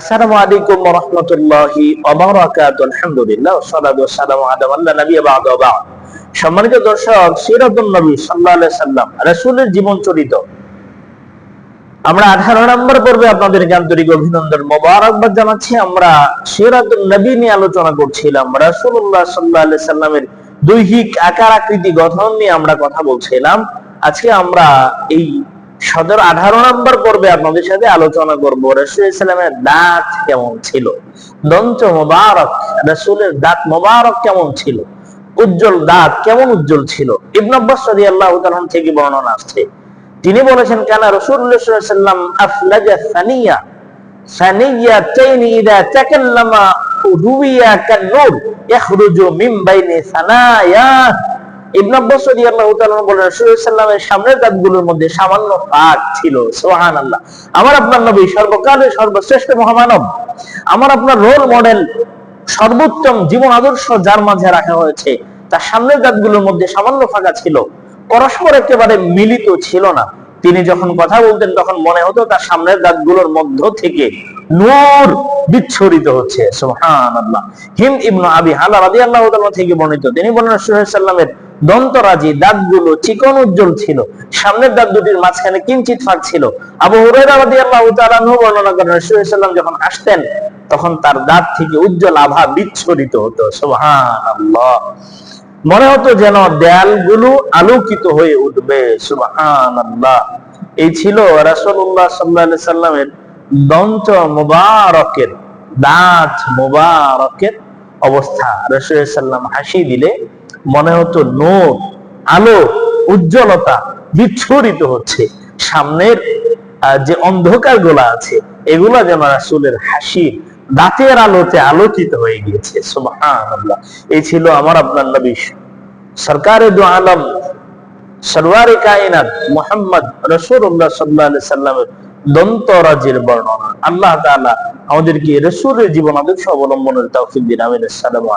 আসসালামু আলাইকুম ওয়া রাহমাতুল্লাহি ওয়া বারাকাতুহু আলহামদুলিল্লাহ মান সম্মানিত দর্শক, সিরাতুন নবী সাল্লাল্লাহু আলাইহি সাল্লাম রাসূলের জীবন আমরা 18 নম্বর পর্বে আপনাদেরকে আন্তরিক অভিনন্দন মোবারকবাদ জানাচ্ছি। আমরা সিরাতুন নবী নিয়ে আলোচনা করছিলাম, রাসূলুল্লাহ সাল্লাল্লাহু আলাইহি সাল্লামের দৈহিক আকার আকৃতি গঠন নিয়ে আমরা কথা বলছিলাম। আজকে আমরা এই সদর আঠারো নম্বর পর্বে আপনাদের সাথে আলোচনা করব। রসুল ইসলামের দাঁত কেমন ছিল? দন্ত মোবারক, রসুলের দাঁত মোবারক কেমন ছিল? উজ্জ্বল দাঁত কেমন উজ্জ্বল ছিল? ইবন আব্বাস রাদিয়াল্লাহু তাআলা থেকে বর্ণনা আসছে। তিনি বলেছেন, কেন ওয়াসাল্লাম আফলাজা সানিয়া সানিয়া কান্নুর মিন বাইনি সানায়া। ইবনে আব্বাস রাদিয়াল্লাহু তাআলা বলেন, রাসূলুল্লাহ সামনের দাঁতগুলোর মধ্যে সামান্য ফাঁক ছিল, সুবহানাল্লাহ। আমার আপনার নবী সর্বকালের সর্বশ্রেষ্ঠ মহামানব। আমার আপনার রোল মডেল সর্বোত্তম জীবন আদর্শ যার মাঝে রাখা হয়েছে, তার সামনের দাঁতগুলোর মধ্যে সামান্য ফাঁকা ছিল, পরস্পর একেবারে মিলিত ছিল না। তিনি যখন কথা বলতেন, তখন মনে হতো তার সামনের দাঁতগুলোর মধ্য থেকে নূর বিচ্ছরিত হচ্ছে, সুবহানাল্লাহ। হিম ইবনু আবি হালা রাদিয়াল্লাহু তাআলা থেকে বর্ণিত। তিনি বলেন, রাসূলুল্লাহ সাল্লামের দন্তরাজি দাঁতগুলো চিকন উজ্জ্বল ছিল। সামনের দাঁত দুটির মাঝখানে কিঞ্চিত ফাঁক ছিল। আবু রাদিয়াল্লাহু বর্ণনা করেন সাল্লাম যখন আসতেন, তখন তার দাঁত থেকে উজ্জ্বল আভা বিচ্ছরিত হতো। সুবহানাল্লাহ। মনে হতো যেন দেয়ালগুলো আলোকিত হয়ে উঠবে। সুবহানাল্লাহ। এই ছিল রাসূলুল্লাহ সাল্লাল্লাহু আলাইহি সাল্লামের দন্ত মুবারকের, দাঁত মুবারকের অবস্থা। রাসূলুল্লাহ সাল্লাম হাসি দিলে মনে হতো নূর, আলো, উজ্জ্বলতা বিচ্ছুরিত হচ্ছে। সামনের যে অন্ধকারগুলা আছে, এগুলা যেন রাসূলের হাসি দাঁতের আলোতে আলোকিত হয়ে গিয়েছে। এই ছিল আমার আপনার নবী সরকারে দু আলম, সরওয়ারে কায়নাত মুহাম্মদ রাসূলুল্লাহ সাল্লাল্লাহু আলাইহি সাল্লামের দন্তরাজের বর্ণনা। আল্লাহ তাআলা আমাদেরকে রাসূলের জীবন আদর্শ অবলম্বনের তৌফিক দিন। আমিন। আসসালামু